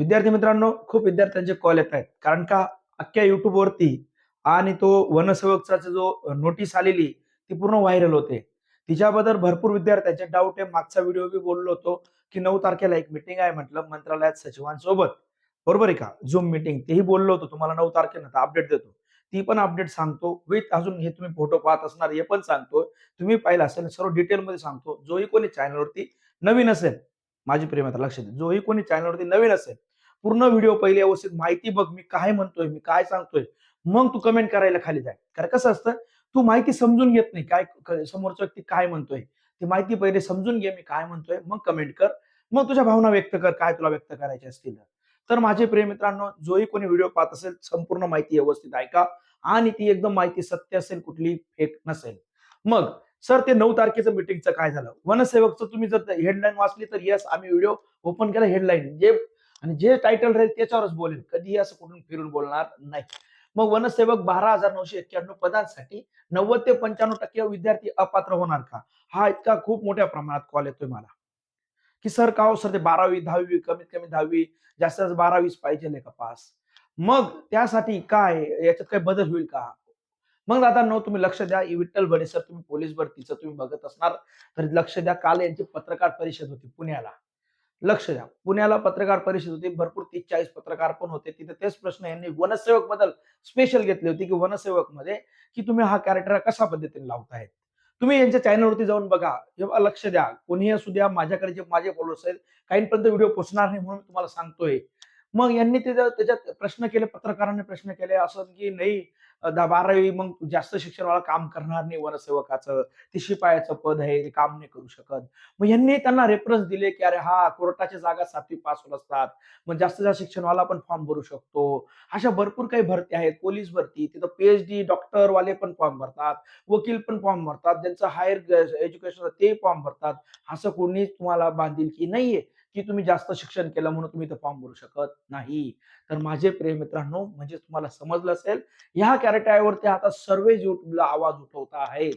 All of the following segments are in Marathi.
विद्यार्थी मित्रांनो खूप विद्यार्थ्यांचे कॉल येत आहेत. कारण का अख्ख्या युट्यूबवरती आणि तो वनसेवकचा जो नोटीस आलेली ती पूर्ण व्हायरल होते. तिच्याबद्दल भरपूर विद्यार्थ्यांचे डाऊट आहे. मागचा व्हिडिओ बी बोललो होतो की नऊ तारखेला एक मिटिंग आहे म्हटलं मंत्रालयात सचिवांसोबत. बरोबर आहे का? झूम मिटिंग तेही बोललो होतो तुम्हाला नऊ तारखेनंतर अपडेट देतो. ती पण अपडेट सांगतो. विथ अजून हे तुम्ही फोटो पाहत असणार हे पण सांगतो. तुम्ही पाहिलं असेल सर्व डिटेलमध्ये सांगतो. जोही कोणी चॅनलवरती नवीन असेल माझी प्रेमात लक्ष दे जोही कोणी चॅनलवरती नवीन असेल पूर्ण व्हिडिओ पहिले व्यवस्थित माहिती बघ मी काय म्हणतोय मी काय सांगतोय मग तू कमेंट करायला खाली जाय. कारण कसं असतं तू माहिती समजून घेत नाही काय समोरचा व्यक्ती काय म्हणतोय ती माहिती पहिले समजून घे मी काय म्हणतोय मग कमेंट कर. मग तुझ्या भावना व्यक्त कर काय तुला व्यक्त करायचे असतील. तर माझे प्रिय मित्रांनो जोही कोणी व्हिडिओ पाहत असेल संपूर्ण माहिती व्यवस्थित ऐका आणि ती एकदम माहिती सत्य असेल कुठली फेक नसेल. मग सर ते नऊ तारखेचं मिटिंगचं काय झालं? वनसेवकचं तुम्ही जर हेडलाईन वाचली तर येस आम्ही व्हिडिओ ओपन केला हेडलाईन जे आणि जे टायटल राहील त्याच्यावरच बोलेल कधीही असं कुठून फिरून बोलणार नाही. मग वनसेवक बारा हजार नऊशे एक्क्याण्णव पदांसाठी नव्वद ते पंच्याण्णव टक्के विद्यार्थी अपात्र होणार का? हा इतका खूप मोठ्या प्रमाणात कॉल येतोय मला. की सर का हो सर ते बारावी दहावी कमीत कमी दहावी जास्त जास्त बारावीच पाहिजे का पास मग त्यासाठी काय याच्यात काही बदल होईल का? मग दादा नो तुम्ही लक्ष द्या. विठ्ठल बडे सर तुम्ही पोलीस भरतीचं तुम्ही बघत असणार. तर लक्ष द्या. काल यांची पत्रकार परिषद होती पुण्याला. लक्ष द्या. पुण्याला पत्रकार परिषद होती. भरपूर तीस चाळीस पत्रकार पण होते. तिथे तेच प्रश्न यांनी वनसेवकबद्दल स्पेशल घेतली होती की वनसेवकमध्ये की तुम्ही हा कॅरेक्टर कशा पद्धतीने लावतायत तुम्ही यांच्या चॅनलवरती जाऊन बघा. जेव्हा लक्ष द्या. कोणीही असू द्या. माझ्याकडे जे माझे फॉलोअर्स आहेत काहींपर्यंत व्हिडिओ पोचणार नाही म्हणून तुम्हाला सांगतोय. मग यांनी त्याच्या त्याच्यात प्रश्न केले पत्रकारांनी प्रश्न केले असं की नाही दहा बारावी मग जास्त शिक्षणवाला काम करणार नाही वनसेवकाचं ते शिपायाचं पद आहे ते काम नाही करू शकत. मग यांनी त्यांना रेफरन्स दिले की अरे हा कोर्टाच्या जागा सातवी पास होत असतात. मग जास्त जास्त शिक्षणवाला पण फॉर्म भरू शकतो. अशा भरपूर काही भरती आहेत पोलीस भरती तिथं पीएचडी डॉक्टर वाले पण फॉर्म भरतात वकील पण फॉर्म भरतात ज्यांचं हायर एज्युकेशन ते फॉर्म भरतात. असं कोणी तुम्हाला बांधील की नाहीये. की तुम्ही जास्त शिक्षण केलं म्हणून तुम्ही फॉर्म भरू शकत नाही. तर माझे प्रिय मित्रांनो म्हणजे तुम्हाला समजलं असेल ह्या कॅरेक्टरवरती आता सर्व युट्यूबला आवाज उठवत आहेत.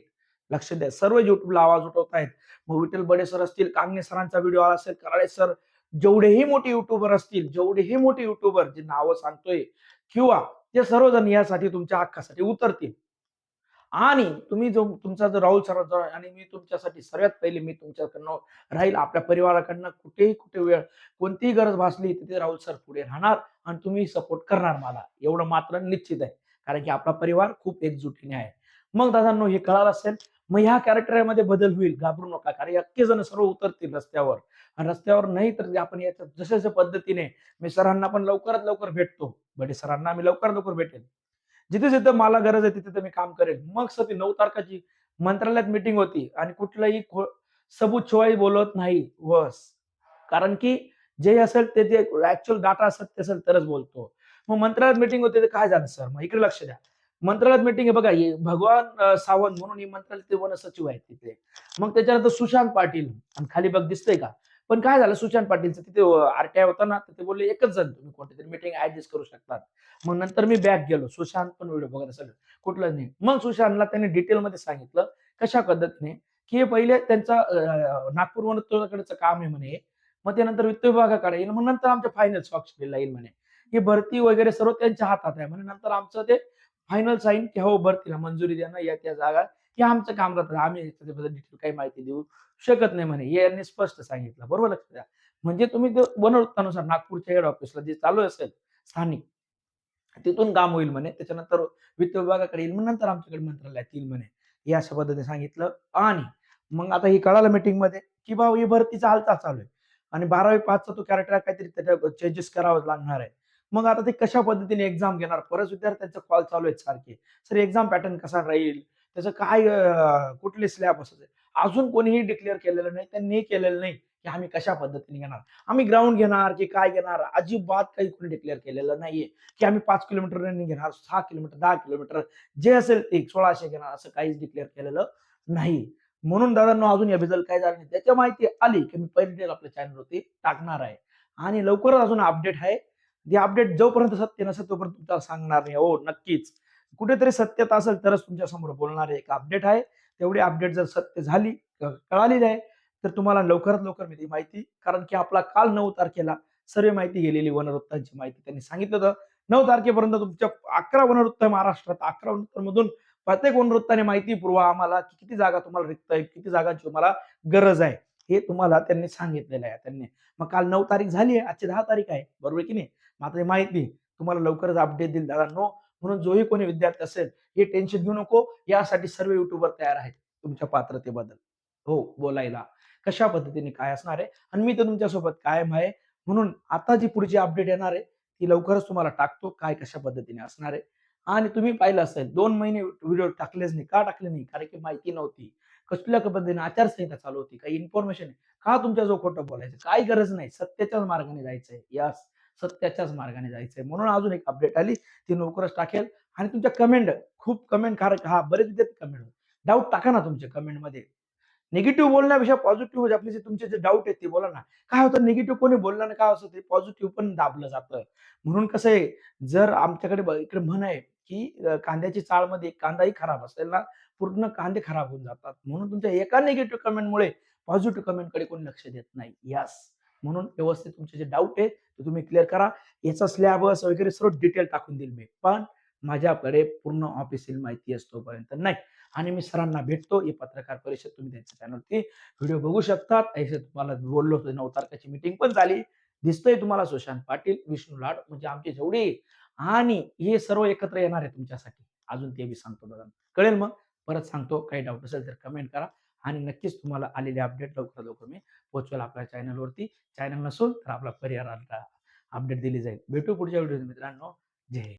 लक्ष द्या सर्व युट्यूबला आवाज उठवत आहेत. मग विठ्ठल बडे सर असतील कांगणे सरांचा व्हिडिओ आला असेल कराळे सर जेवढेही मोठे युट्यूबर असतील जेवढेही मोठे युट्यूबर जे नावं सांगतोय किंवा ते सर्वजण यासाठी तुमच्या हक्कासाठी उतरतील आणि तुम्ही जो तुमचा जो राहुल सर आणि मी तुमच्यासाठी सर्वात पहिले मी तुमच्याकडनं राहील आपल्या परिवाराकडनं कुठेही कुठे वेळ कोणतीही गरज भासली तिथे राहुल सर पुढे राहणार आणि तुम्ही सपोर्ट करणार मला. एवढं मात्र निश्चित आहे. कारण की आपला परिवार खूप एकजुटीने आहे. मग दादांनो हे कळालं असेल मग ह्या कॅरेक्टरमध्ये बदल होईल. घाबरू नका. कारण अख्खे जण सर्व उतरतील रस्त्यावर. आणि रस्त्यावर नाही तर आपण याच्या जशा जशा पद्धतीने मी सरांना पण लवकरात लवकर भेटतो. बडे सरांना मी लवकरात लवकर भेटेल. जिथे जिथे मला गरज आहे तिथे तिथे मी काम करेल मग सती नऊ तारखाची मंत्रालयात मिटिंग होती आणि कुठलाही खो- सबूत शिवाय बोलत नाही वस कारण की जे असेल ते जे ऍक्च्युअल डाटा असेल ते असेल तरच बोलतो. मग मंत्रालयात मिटिंग होते ते काय झालं सर मग इकडे लक्ष द्या. मंत्रालयात मिटिंग आहे बघा हे भगवान सावंत म्हणून ही ते वन सचिव आहेत तिथे. मग त्याच्यानंतर सुशांत पाटील आणि खाली बघ दिसतंय का? पण काय झालं सुशांत पाटीलचं तिथे आरटीआय होता ना तिथे ते बोलले एकच जण तुम्ही कोणतीतरी मिटिंग ऍडजस्ट करू शकतात. मग नंतर मी बॅक गेलो. सुशांत पण व्हिडिओ बघत असेल. कुठलं नाही. मग सुशांतला त्यांनी डिटेलमध्ये सांगितलं कशा पद्धतीने की हे पहिले त्यांचा नागपूर वनतोकडचं काम आहे म्हणे. मग ते नंतर वित्त विभागाकडे येईल. मग नंतर आमच्या फायनल स्वाक्षरीला येईल म्हणे. ही भरती वगैरे सर्व त्यांच्या हातात आहे म्हणे. नंतर आमचं ते फायनल साईन की हो भरतीला मंजुरी द्या ना या त्या जागा. हे आमचं काम राहतं. आम्ही त्याच्याबद्दल डिटेल काही माहिती देऊ शकत नाही म्हणे. यांनी स्पष्ट सांगितलं. बरोबर लक्षात द्या म्हणजे तुम्ही ते वनवृत्तानुसार नागपूरच्या हेड ऑफिसला जे चालू असेल स्थानिक तिथून काम होईल म्हणे. त्याच्यानंतर वित्त विभागाकडे येईल मग नंतर आमच्याकडे मंत्रालयात येईल म्हणे. या अशा पद्धतीने सांगितलं. आणि मग आता हे कळालं मीटिंगमध्ये की बाबा ही भरतीचा हालचाल चालू आहे. आणि बारावी पाचचा तो कॅरेक्टर काहीतरी त्याच्या चेंजेस करावं लागणार आहे. मग आता ते कशा पद्धतीने एक्झाम घेणार? परत विद्यार्थ्यांचा कॉल चालू आहेत सारखे. सर एक्झाम पॅटर्न कसा राहील? त्याचं काय कुठले स्लॅब असायचे? अजून कोणीही डिक्लेअर केलेलं नाही त्यांनी केलेलं नाही की आम्ही कशा पद्धतीने घेणार? आम्ही ग्राउंड घेणार की काय घेणार? अजिबात काही कोणी डिक्लेअर केलेलं नाहीये की आम्ही पाच किलोमीटर रनिंग घेणार सहा किलोमीटर दहा किलोमीटर जे असेल ते सोळाशे घेणार असं काहीच डिक्लेअर केलेलं नाही. म्हणून दादांना अजून याबद्दल काय झालं नाही. त्याच्या माहिती आली की मी पहिले आपल्या चॅनलवरती टाकणार आहे. आणि लवकरच अजून अपडेट आहे. ते अपडेट जोपर्यंत सत्य नसेल तोपर्यंत तुम्हाला सांगणार नाही. हो नक्कीच. कुठेतरी सत्यता असेल तरच तुमच्यासमोर एक अपडेट आहे. तेवढी अपडेट जर सत्य झाली कळाली कळालेली आहे तर तुम्हाला लवकरात लवकर मी ती माहिती कारण की आपला काल नऊ तारखेला सर्व माहिती गेलेली वनवृत्तांची माहिती त्यांनी सांगितलं होतं. नऊ तारखेपर्यंत तुमच्या अकरा वनवृत्त महाराष्ट्रात. अकरा वनवृत्तांमधून प्रत्येक वनवृत्ताने माहिती पुरवा आम्हाला की किती जागा तुम्हाला रिक्त आहे किती जागांची तुम्हाला गरज आहे हे तुम्हाला त्यांनी सांगितलेलं आहे त्यांनी. मग काल नऊ तारीख झाली आहे आजची दहा तारीख आहे बरोबर की नाही? मात्र माहिती तुम्हाला लवकरच अपडेट दिली दादा नो म्हणून जोही कोणी विद्यार्थी असेल हे टेन्शन घेऊ नको. यासाठी सर्व युट्यूबर तयार आहेत तुमच्या पात्रतेबद्दल. हो बोलायला. कशा पद्धतीने काय असणार आहे? आणि मी तर तुमच्यासोबत कायम आहे. म्हणून आता जी पुढची अपडेट येणार आहे ती लवकरच तुम्हाला टाकतो काय कशा पद्धतीने असणार आहे. आणि तुम्ही पाहिलं असेल दोन महिने व्हिडिओ टाकलेच नाही. का टाकले नाही? कारण की माहिती नव्हती. कसल्या पद्धतीने आचारसंहिता चालू होती? काही इन्फॉर्मेशन का तुमच्या जो खोटं बोलायचं? काही गरज नाही. सत्याच्याच मार्गाने जायचंय. यस सत्याच्याच मार्गाने जायचंय. म्हणून अजून एक अपडेट आली. ती लवकरच टाकेल. आणि तुमच्या कमेंट खूप कमेंट कारक हा बरेच विद्यार्थी कमेंट डाऊट टाका ना तुमच्या कमेंटमध्ये निगेटिव्ह बोलण्यापेक्षा पॉझिटिव्ह म्हणजे आपले जे तुमचे जे डाऊट आहेत ते बोला ना. काय होतं? निगेटिव्ह कोणी बोललं ना काय असं ते पॉझिटिव्ह पण दाबलं जातं. म्हणून कसं आहे जर आमच्याकडे इकडे म्हण आहे की कांद्याची चाळमध्ये एक कांदाही खराब असेल ना पूर्ण कांदे खराब होऊन जातात. म्हणून तुमच्या एका निगेटिव्ह कमेंटमुळे पॉझिटिव्ह कमेंटकडे कोणी लक्ष देत नाही. यस म्हणून व्यवस्थित तुमचे जे डाऊट आहेत ते तुम्ही क्लिअर करा. याचा स्लॅबस वगैरे सर्व डिटेल टाकून देईल मी. पण माझ्याकडे पूर्ण ऑफिशियल माहिती असतोपर्यंत नाही. आणि मी सरांना भेटतो. ही पत्रकार परिषद तुम्ही त्यांच्या चॅनलवरती व्हिडिओ बघू शकतात. ऐसे तुम्हाला बोललो होतो. नऊ तारखेची मीटिंग पण झाली. दिसतोय तुम्हाला सुशांत पाटील विष्णू लाड म्हणजे आमचे जेवढे आणि हे सर्व एकत्र येणार आहे तुमच्यासाठी. अजून ते मी सांगतो बघा. कळेल मग? परत सांगतो. काही डाऊट असेल तर कमेंट करा. आणि नक्कीच तुम्हाला आलेले अपडेट लवकर लवकर मी पोहोचवेल आपल्या चॅनलवरती चॅनल नसून तर आपला परिहार अपडेट दिली जाईल. भेटू पुढच्या व्हिडिओ मित्रांनो. जय